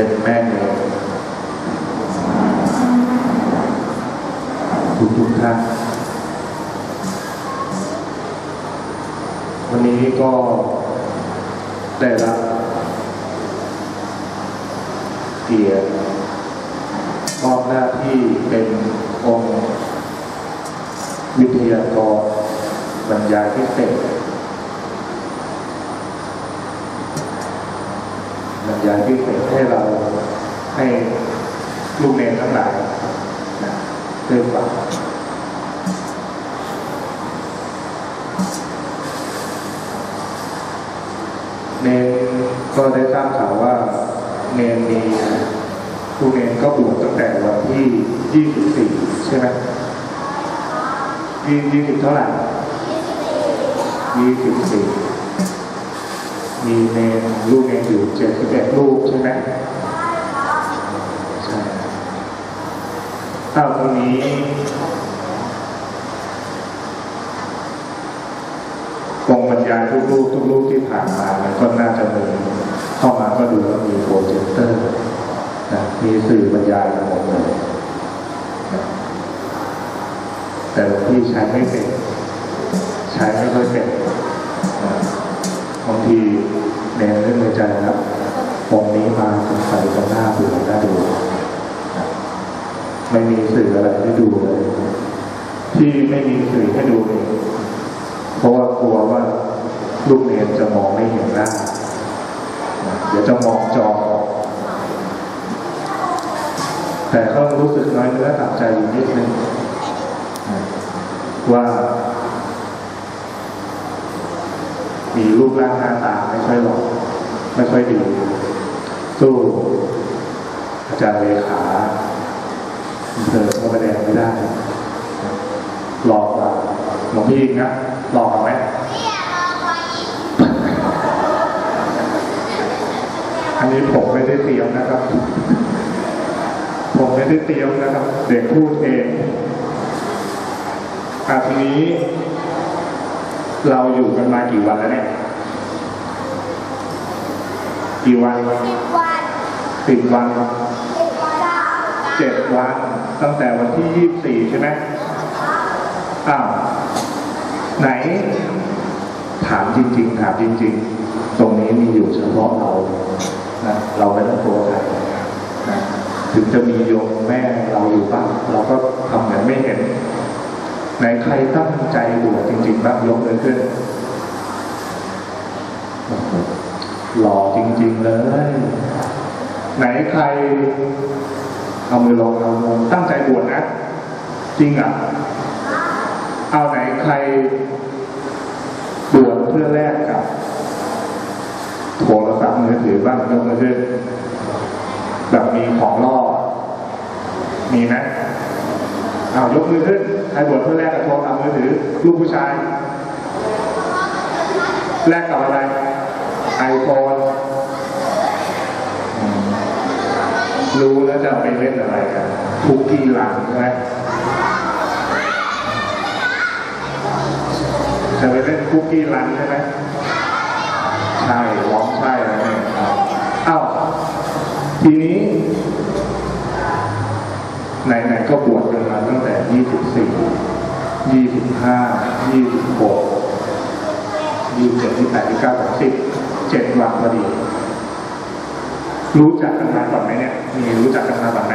เป็นแม่เนทุกทุกท่านวันนี้ก็ได้รับเกียรติมอบหน้าที่เป็นองค์วิทยากรบรรยายพิเศษบรรยาพิเศษให้เราให้ลูกเนรทั้งหลายนะได้ฟังเนนก็ได้ทราบข่าวว่า เนนมีครูเนนก็บวชตั้งแต่วันที่ 24 ใช่ไหมยี่สิบเท่าไหร่ยี่สิบสี่ มีเนนลูกเนนอยู่เจ็ดสิบเอ็ดลูกใช่ไหมใช่อ้าวตรงนี้กองบรรยายทุกรูปทุกรูปที่ผ่านมามันก็น่าจะมีเข้ามาก็ดูแล้วมีโปรเจคเตอร์นะมีสื่อบรรยายทั้งหมดเลยแต่หลวงพี่ใช้ไม่เป็น ใช้ไม่ค่อยเป็นางทีในเรื่องในใจนะครับองนี้มาสงสัยจะหน้าเบื่อหน้าดูไม่มีสื่ออะไรให้ดูเลย ที่ไม่มีสื่อให้ดูเนี่ยเพราะว่ากลัวว่าลูกเรียนจะมองไม่เห็นหน้านะเดี๋ยวจะมองจอแต่ก็รู้สึกน้อยเนื้อต่ำใจอยู่นิดนึงว่า มีรู ปร่างหน้าตาไม่ค่อยหล่อไม่ค่อยดีสู้อาจารย์เลขาเภอพระประแดงไม่ได้ หลอกว่าหลวงพี่นะหลอกไหมอันนี้ผมไม่ได้เตรียมนะครับ ผมไม่ได้เตรียมนะครับ เด็กพูดเองอาทีนี้ เราอยู่กันมากี่วันแล้วเนี่ย กี่วันสิบวันสิบวันสิบวันเจ็ดวัน ตั้งแต่วันที่ยี่สี่ใช่ไหมอ้าวไหน ถามจริง ๆ ถามจริง ๆ ตรงนี้มีอยู่เฉพาะเรานะเราไม่ต้องกลัวใครนะถึงจะมีโยมแม่เราอยู่บ้างเราก็ทำเหมือนไม่เห็นไหนใครตั้งใจบวชจริงๆบ้างยกมือขึ้นโอ้โห หล่อจริง ๆ เลย ไหนใครเอามือลงเอาลงตั้งใจบวชนะ จริงอะ เอาไหนใครบวชเพื่อแลกกับโทรศัพท์มือถือบ้างยกมือขึ้นแบบมีของล่อ มีไหมเอายกมือขึ้นใครบวชเพื่อแลกกับโทรศัพท์มือถือลูกผู้ชายแลกกับอะไร ไอโฟนรู้แล้วจะไปเล่นอะไรกันคุกกี้หลังใช่ไหมจะไปเล่นคุกกี้หลังใช่ไหมใช่ร้องใช่แล้วเนี่ยอ้าวทีนี้ไหนๆก็บวชกันมาตั้งแต่ยี่สิบสี่ยี่สิบห้ายี่สิบหกยี่สิบเจ็ดยี่สิบแปดยี่สิบเก้าสามสิบ เจ็ดวันพอดี รู้จักกันมาก่อนไหมเนี่ย มีรู้จักกันมาก่อนไหม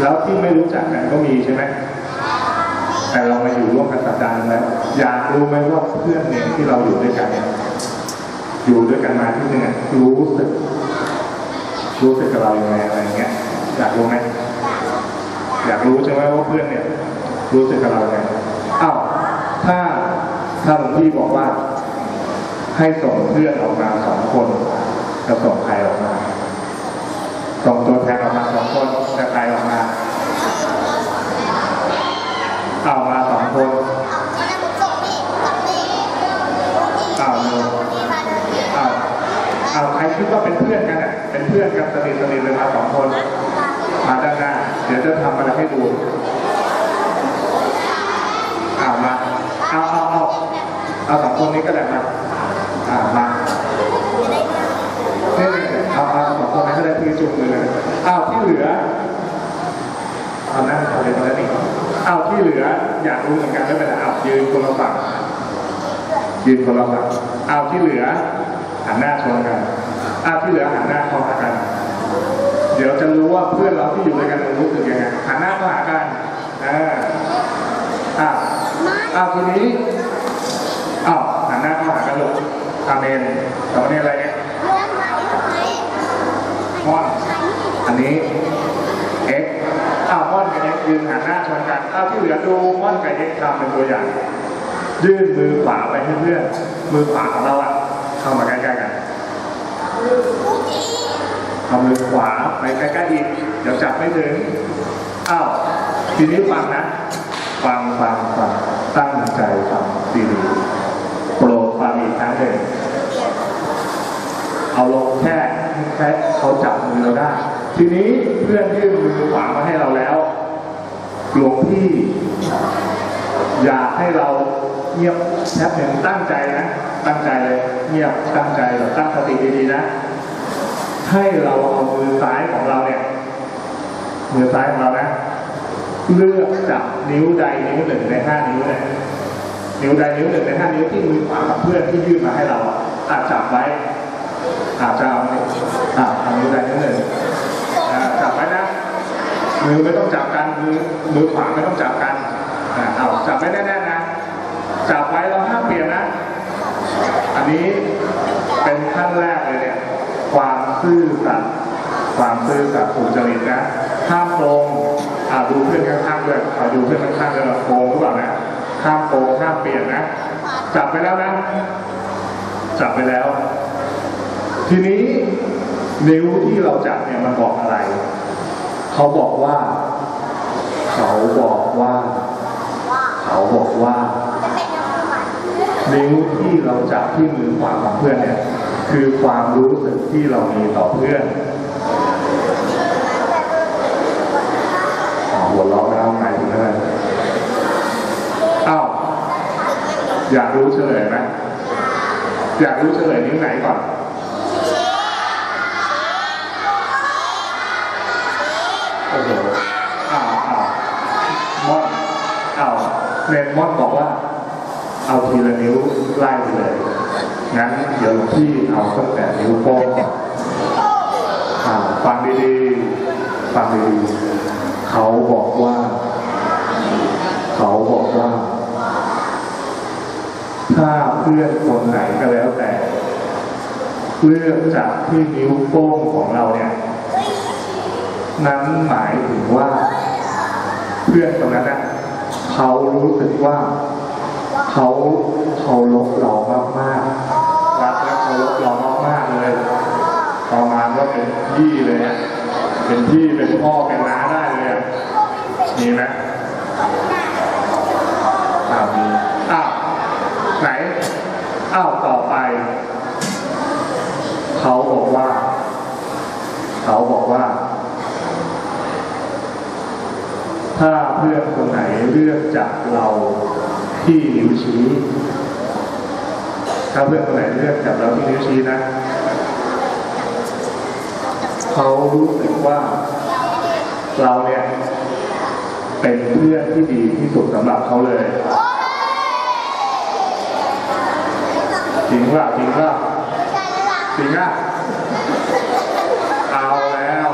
แล้วที่ไม่รู้จักกันก็มีใช่ไหมแต่เรามาอยู่ร่วมกันสัปดาห์นึงแล้วอยากรู้ไหมว่าเพื่อนเนี่ยที่เราอยู่ด้วยกันเนี่ยอยู่ด้วยกันมาที่เนี่ยรู้สึก รู้สึกกับเราอย่างไรอะไรเงี้ยอยากรู้ไหมอยากรู้ใช่ไหมว่าเพื่อนเนี่ย รู้สึกกับเราอย่างไรอ้าวถ้าถ้าหลวงพี่บอกว่า ให้ส่งเพื่อนออกมาสองคนจะส่งใครออกมา ส่งตัวแทนออกมาสองคนจะใครออกมาเอามาสองคนเอาเลยนี่มาเลยเอาเอาใครคิดว่าเป็นเพื่อนกันอะเป็นเพื่อนกันสนิทสนิทเลยมาสองคน มาด้านหน้า เดี๋ยวจะทำอะไรให้ดูเอามาเอ่าเอาสองคนนี้ก็ได้มา อ่ามานี่เอาเอาสองคนนี้ก็ได้ที่จุ่มเลยเอาที่เหลือเอานั่งขอเลยคนละนี่อ้าที่เหลือ อยากรู้เหมือนกันไม่เป็นไรอ้ายืนคนละฝั่งยืนคนละฝั่งเอาที่เหลือหันหน้าชนกันเอาที่เหลือหันหน้าเข้าหากัน เดี๋ยวจะรู้ว่าเพื่อนเราที่อยู่ด้วยกันรู้สึกยังไงหันหน้าเข้าหากันอ่าอ่าอ้าทีนี้อ้าวหันหน้าเข้าหากันลูก อาเมนแต่วันนี้อะไรเนี่ยเรื่องไหนเรื่องไหนมอน อันนี้เอ็กอ้าวมอนกับเอ็กยืนหันหน้าชนกันอ้าวที่เหลือดูมอนกับเอ็กทำเป็นตัวอย่าง ยื่นมือขวาไปให้เพื่อนมือขวาของเราอะเข้ามาใกล้ๆกันกูจีเอามือขวาไปใกล้ๆอีกเดี๋ยวจับไม่ถึงอ้าวทีนี้ฟังนะ ฟังฟังฟังตั้งใจฟังดีๆโปรด ฟังอีกครั้งหนึ่ง เอาลงแค่แค่เขาจับมือเราได้ ทีนี้เพื่อนยื่นมือขวามาให้เราแล้วหลวงพี่ อยากให้เราเงียบแป๊บหนึ่งตั้งใจนะ ตั้งใจเลย เงียบตั้งใจแบบตั้งสติดีๆนะ ให้เราเอามือซ้ายของเราเนี่ย มือซ้ายของเรานะ เลือกจับนิ้วใดนิ้วหนึ่งในห้านิ้วเนี่ย นิ้วใดนิ้วหนึ่งในห้านิ้วที่มือขวากับเพื่อนที่ยื่นมาให้เราอาจจับไว้อาจจะเอาอ่านิ้วใดนิ้วหนึ่งจับไว้นะมือไม่ต้องจับกันมือมือขวาไม่ต้องจับกันอ่าเอาจับไว้แน่ๆนะจับไว้เราห้ามเปลี่ยนนะ อันนี้เป็นขั้นแรกเลยเนี่ยความซื่อสัตย์ความซื่อสัตย์ถูกจริตนะห้ามโกงอ่าดูเพื่อนข้างๆด้วยเอาดูเพื่อนข้างๆด้วยโกงหรือเปล่านะ ห้ามโกงห้ามเปลี่ยนนะ จับไปแล้วนะ จับไปแล้ว ทีนี้นิ้วที่เราจับเนี่ยมันบอกอะไร เขาบอกว่า เขาบอกว่า เขาบอกว่า นิ้วที่เราจับที่มือขวาของเพื่อนเนี่ย คือความรู้สึกที่เรามีต่อเพื่อนหัวเราะแล้วไงถึงนั่นอ้าว อยากรู้เฉลยไหมอยากรู้เฉลยนิ้วไหนก่อนโอ้โหอ้าวอ้าวมอนอ้าวเนนมอนบอกว่า เอาทีละนิ้วไล่ไปเลยงั้นเดี๋ยวพี่เอาตั้งแต่นิ้วโป้งอาฟังดีๆฟังดีๆเขาบอกว่า เขาบอกว่า ถ้าเพื่อนคนไหนก็แล้วแต่เลือกจากที่นิ้วโป้งของเราเนี่ย นั้นหมายถึงว่า เพื่อนคนนั้นนะเขารู้สึกว่า เขาเคารพเรามากๆรักและเคารพเรามากๆเลยประมาณว่าเป็นพี่เลย เป็นพี่เป็นพ่อเป็นน้าได้เลยมีไหม อ้าวต่อไป เขาบอกว่า เขาบอกว่า ถ้าเพื่อนคนไหนเลือกจากเราที่นิ้วชี้ถ้าเพื่อนคนไหนเลือกจากเราที่นิ้วชี้นะ เขารู้สึกว่า เราเนี่ย เป็นเพื่อนที่ดีที่สุดสำหรับเขาเลย จริ งว่าจริงว่าใช่แล้วล่ะจริงอะเอาแล้ว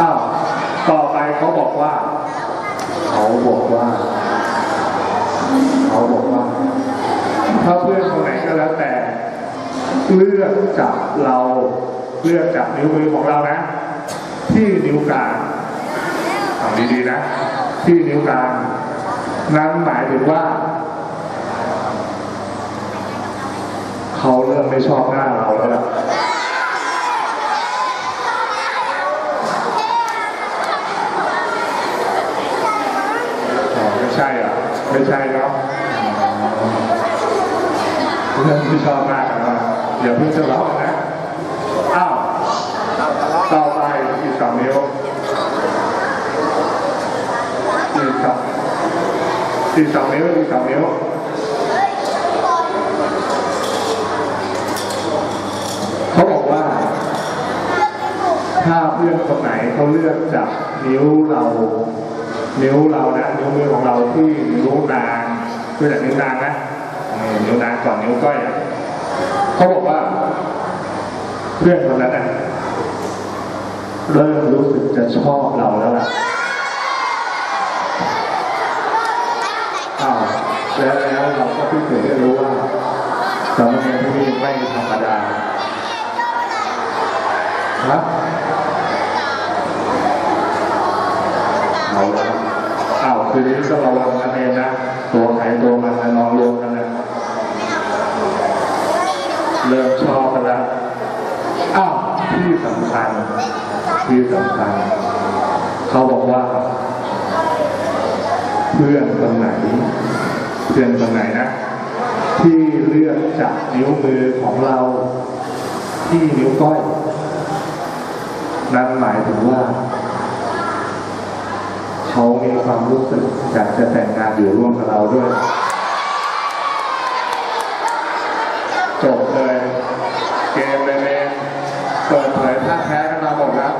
อ้าวต่อไปเขาบอกว่า เขาบอกว่า เขาบอกว่า ถ้าเพื่อนคนไหนก็แล้วแต่ เลือกจับเราเลือกจับนิ้วมือของเรานะ ที่นิ้วกลางฟังดีๆนะ ที่นิ้วกลางนั้นหมายถึงว่า เขาเริ่ มไม่ชอบหน้าเราแล้วล่ะอ๋อไม่ใช่อะ ไม่ใช่เนาะเริ่มไม่ชอบหน้ากนแล้วอย่าเพิ่งจะร้องนะ อ้าว ต่อไปอีกสองนิ้วอีกสองสี่สองนิ้วสี่สองนิ้ว เขาบอกว่า ถ้าเพื่อนคนไหนเขาเลือกจับนิ้วเรา นิ้วเรานะนิ้วมือของเราที่นิ้วนางเพื่อจากนิ้วนางนะนิ้วนางก่อนนิ้วก้อยเขาบอกว่า เพื่อนคนนั้นน่ะเริ่มรู้สึกจะชอบเราแล้วล่ะอ้าวแล้วแล้วเราก็เพิ่งเคยได้รู้ว่าสามเณรที่นี่ไม่ธรรมดาครับ เอาละอ้าวคืนนี้ก็ระวังกันเองนะ ตัวใครตัวมันนะนอนรวมกันนะเริ่มชอบกันแล้วอ้าวที่สำคัญที่สำคัญ เขาบอกว่า เพื่อนคนไหน เพื่อนคนไหนนะ ที่เลือกจับนิ้วมือของเรา ที่นิ้วก้อย นั่นหมายถึงว่า เขามีความรู้สึกอยากจะแต่งงานอยู่ร่วมกับเราด้วยจบเลย เกมเลยเองเปิดเผยท่าแท้กันมาหมดแล้ว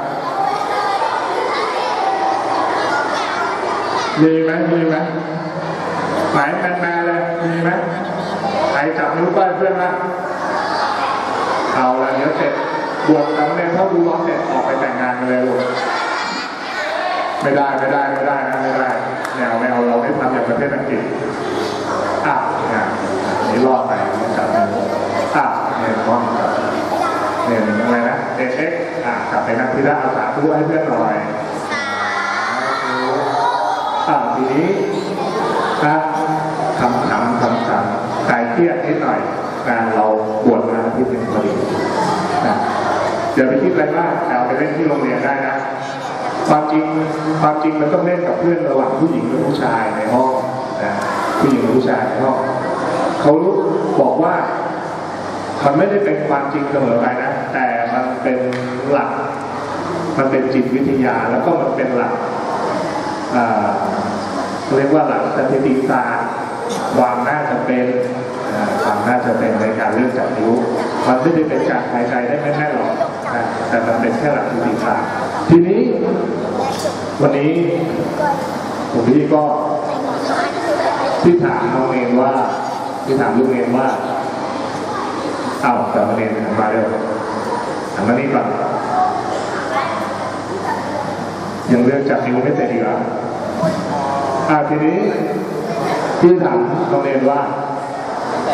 มีไหมมีไหมไหนแมนแมนเลยมีไหมใครจับนิ้วก้อยเพื่อนบ้าเอาละเดี๋ยวเสร็จบวชสามเณรถ้าดูร้อนเสร็จออกไปแต่งงานกันเลยลูก ไม่ได้ไม่ได้ไม่ได้นะไม่ได้แนวแนวเราไม่ทำอย่างประเทศอังกฤษอะนี่ยอันนี้รอดไปจับมืออะเนี่ยต้องเนี่ยอะไรนะเอ็กเอ็กอะกลับไปนั่งที่ด้านอาสาทุให้เพื่อนหน่อยอะทีนี้นะคำถามคำถามคลายเครียดนิดหน่อยงานเราบวชมาอาที่หนึ่งพอดีนะอย่าไปคิดอะไรมากแต่เอาไปเล่นที่โรงเรียนได้นะ ความจริงความจริงมันต้องเล่นกับเพื่อนระหว่างผู้หญิงกับผู้ชายในห้องนะผู้หญิงกับผู้ชายในห้องเขารู้บอกว่ามันไม่ได้เป็นความจริงเสมอไปนะ แต่มันเป็นหลัก มันเป็นจิตวิทยาแล้วก็มันเป็นหลักเรียกว่าหลักสถิติศาสตร์ความน่าจะเป็นความน่าจะเป็นในการเลือกจับนิ้วมันไม่ได้เป็นการหายใจได้แม่นๆหรอกแต่มันเป็นแค่หลักสถิติศาสตร์ ทีนี้ วันนี้ผมพี่ก็ที่ถามน้องเนนว่าที่ถามลูกเนนว่าเอาแต่มาเนนหันมาเร็วหันมานี่ก่อนยังเลือกจับนิ้วไม่เสร็จอีกเหรออ่าทีนี้ที่ถามน้องเนนว่า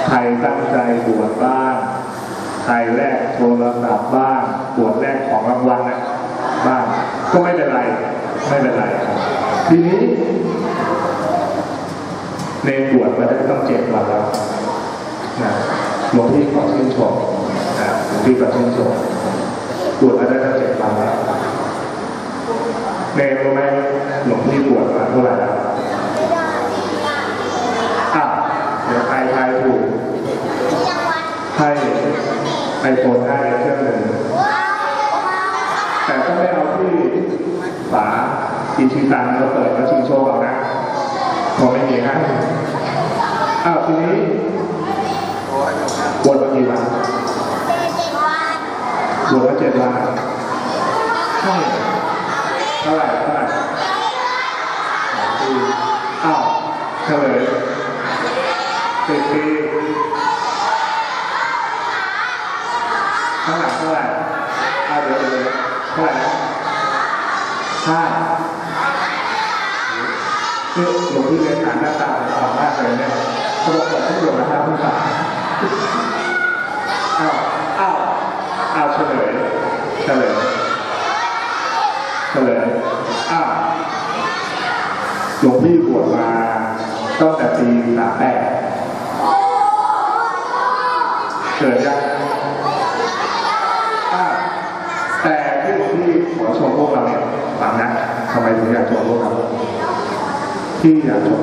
ใครตั้งใจบวชบ้าง ใครแลกโทรศัพท์บ้าง บวชแลกของรางวัลนะ บ้างก็ไม่เป็นไรไม่เป็นไรครับทีนี้ในบวชมาได้ต้องเจ็ดวันแล้วนะหลวงพี่ขอชื่นชมนะหลวงพี่ขอชื่นชมบวชมาได้ตั้งเจ็ดวันแล้วเนรรู้ไหมหลวงพี่บวชมาเท่าไหร่แล้วอ้าวเดี๋ยวใครทายถูกให้ไอโฟนให้เครื่องหนึ่ง แต่ก็ไม่เอาที่ฝาอิชิตันมาเปิดแล้วชิงโชคเอานะผมไม่มีให้อ้าวทีนี้บวชมากี่วันบวชมาเจ็ดวันใช่เท่าไหร่เท่าไหร่อ้าวเฉลยสิบปีเท่าไหร่เท่าไหร่อ้าวเดี๋ยวเดี๋ยวเท่าไหร่นะห้า คือหลวงพี่เรียนฐานหน้าตาของมากเลยเนี่ยเขาบอกเปิดทุกหลวงนะครัผู้สาวอ้าวอ้าวอ้าวเฉลยเฉลยเฉลยอ้าวหลวงพี่บวชมาตั้งแต่ปีสามแปดเกิดยังอ่าวแต่ที่หลวงพี่ขอชมพวกเราเนี่ยฟังนะทำไมถึงอยากชมพวกเรา 轻一点好